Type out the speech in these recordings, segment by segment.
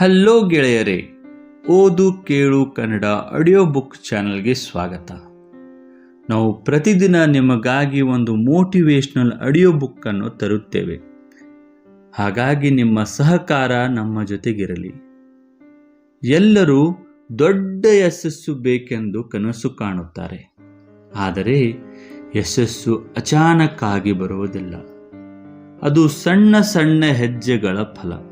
Hello ಗೆಳೆಯರೇ, ಓದು ಕೇಳು ಕನ್ನಡ ಆಡಿಯೋ ಬುಕ್ ಚಾನಲ್ಗೆ ಸ್ವಾಗತ. ನಾವು ಪ್ರತಿದಿನ ನಿಮಗಾಗಿ ಒಂದು ಮೋಟಿವೇಶ್ನಲ್ ಆಡಿಯೋ ಬುಕ್ಕನ್ನು ತರುತ್ತೇವೆ. ಹಾಗಾಗಿ ನಿಮ್ಮ ಸಹಕಾರ ನಮ್ಮ ಜೊತೆಗಿರಲಿ. ಎಲ್ಲರೂ ದೊಡ್ಡ ಯಶಸ್ಸು ಬೇಕೆಂದು ಕನಸು ಕಾಣುತ್ತಾರೆ. ಆದರೆ ಯಶಸ್ಸು ಅಚಾನಕ್ಕಾಗಿ ಬರುವುದಿಲ್ಲ. ಅದು ಸಣ್ಣ ಸಣ್ಣ ಹೆಜ್ಜೆಗಳ ಫಲ.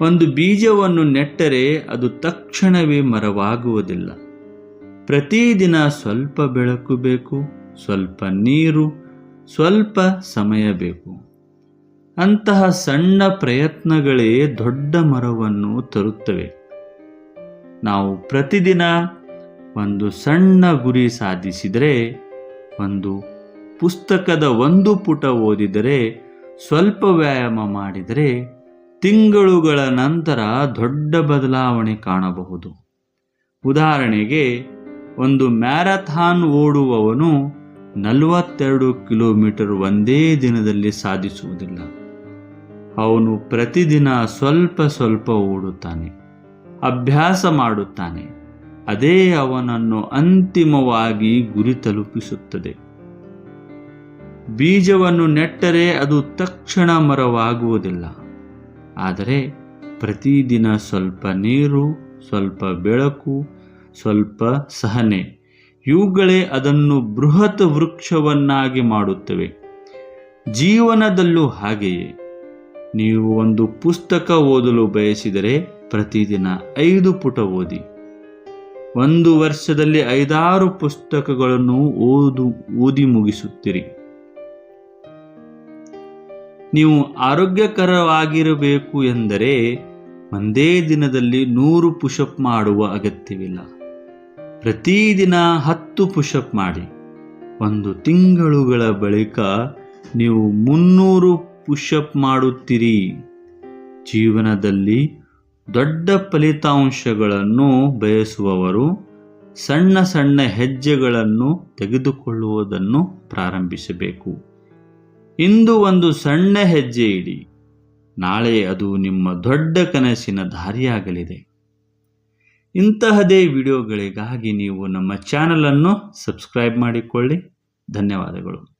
ಒಂದು ಬೀಜವನ್ನು ನೆಟ್ಟರೆ ಅದು ತಕ್ಷಣವೇ ಮರವಾಗುವುದಿಲ್ಲ. ಪ್ರತಿದಿನ ಸ್ವಲ್ಪ ಬೆಳಕು ಬೇಕು, ಸ್ವಲ್ಪ ನೀರು, ಸ್ವಲ್ಪ ಸಮಯ ಬೇಕು. ಅಂತಹ ಸಣ್ಣ ಪ್ರಯತ್ನಗಳೇ ದೊಡ್ಡ ಮರವನ್ನು ತರುತ್ತವೆ. ನಾವು ಪ್ರತಿದಿನ ಒಂದು ಸಣ್ಣ ಗುರಿ ಸಾಧಿಸಿದರೆ, ಒಂದು ಪುಸ್ತಕದ ಒಂದು ಪುಟ ಓದಿದರೆ, ಸ್ವಲ್ಪ ವ್ಯಾಯಾಮ ಮಾಡಿದರೆ ತಿಂಗಳುಗಳ ನಂತರ ದೊಡ್ಡ ಬದಲಾವಣೆ ಕಾಣಬಹುದು. ಉದಾಹರಣೆಗೆ, ಒಂದು ಮ್ಯಾರಥಾನ್ ಓಡುವವನು ನಲವತ್ತೆರಡು ಕಿಲೋಮೀಟರ್ ಒಂದೇ ದಿನದಲ್ಲಿ ಸಾಧಿಸುವುದಿಲ್ಲ. ಅವನು ಪ್ರತಿದಿನ ಸ್ವಲ್ಪ ಸ್ವಲ್ಪ ಓಡುತ್ತಾನೆ, ಅಭ್ಯಾಸ ಮಾಡುತ್ತಾನೆ, ಅದೇ ಅವನನ್ನು ಅಂತಿಮವಾಗಿ ಗುರಿ ತಲುಪಿಸುತ್ತದೆ. ಬೀಜವನ್ನು ನೆಟ್ಟರೆ ಅದು ತಕ್ಷಣ ಮರವಾಗುವುದಿಲ್ಲ. ಆದರೆ ಪ್ರತಿದಿನ ಸ್ವಲ್ಪ ನೀರು, ಸ್ವಲ್ಪ ಬೆಳಕು, ಸ್ವಲ್ಪ ಸಹನೆ. ಇವುಗಳೇ ಅದನ್ನು ಬೃಹತ್ ವೃಕ್ಷವನ್ನಾಗಿ ಮಾಡುತ್ತವೆ. ಜೀವನದಲ್ಲೂ ಹಾಗೆಯೇ. ನೀವು ಒಂದು ಪುಸ್ತಕ ಓದಲು ಬಯಸಿದರೆ ಪ್ರತಿದಿನ ಐದು ಪುಟ ಓದಿ. ಒಂದು ವರ್ಷದಲ್ಲಿ ಐದಾರು ಪುಸ್ತಕಗಳನ್ನು ಓದು, ಓದಿ ಮುಗಿಸುತ್ತೀರಿ. ನೀವು ಆರೋಗ್ಯಕರವಾಗಿರಬೇಕು ಎಂದರೆ ಒಂದೇ ದಿನದಲ್ಲಿ ನೂರು ಪುಷಪ್ ಮಾಡುವ ಅಗತ್ಯವಿಲ್ಲ. ಪ್ರತಿದಿನ ಹತ್ತು ಪುಷಪ್ ಮಾಡಿ. ಒಂದು ತಿಂಗಳುಗಳ ಬಳಿಕ ನೀವು ಮುನ್ನೂರು ಪುಷಪ್ ಮಾಡುತ್ತೀರಿ. ಜೀವನದಲ್ಲಿ ದೊಡ್ಡ ಫಲಿತಾಂಶಗಳನ್ನು ಬಯಸುವವರು ಸಣ್ಣ ಸಣ್ಣ ಹೆಜ್ಜೆಗಳನ್ನು ತೆಗೆದುಕೊಳ್ಳುವುದನ್ನು ಪ್ರಾರಂಭಿಸಬೇಕು. ಇಂದು ಒಂದು ಸಣ್ಣ ಹೆಜ್ಜೆ ಇಡಿ. ನಾಳೆ ಅದು ನಿಮ್ಮ ದೊಡ್ಡ ಕನಸಿನ ದಾರಿಯಾಗಲಿದೆ. ಇಂತಹದೇ ವಿಡಿಯೋಗಳಿಗಾಗಿ ನೀವು ನಮ್ಮ ಚಾನಲನ್ನು ಸಬ್ಸ್ಕ್ರೈಬ್ ಮಾಡಿಕೊಳ್ಳಿ. ಧನ್ಯವಾದಗಳು.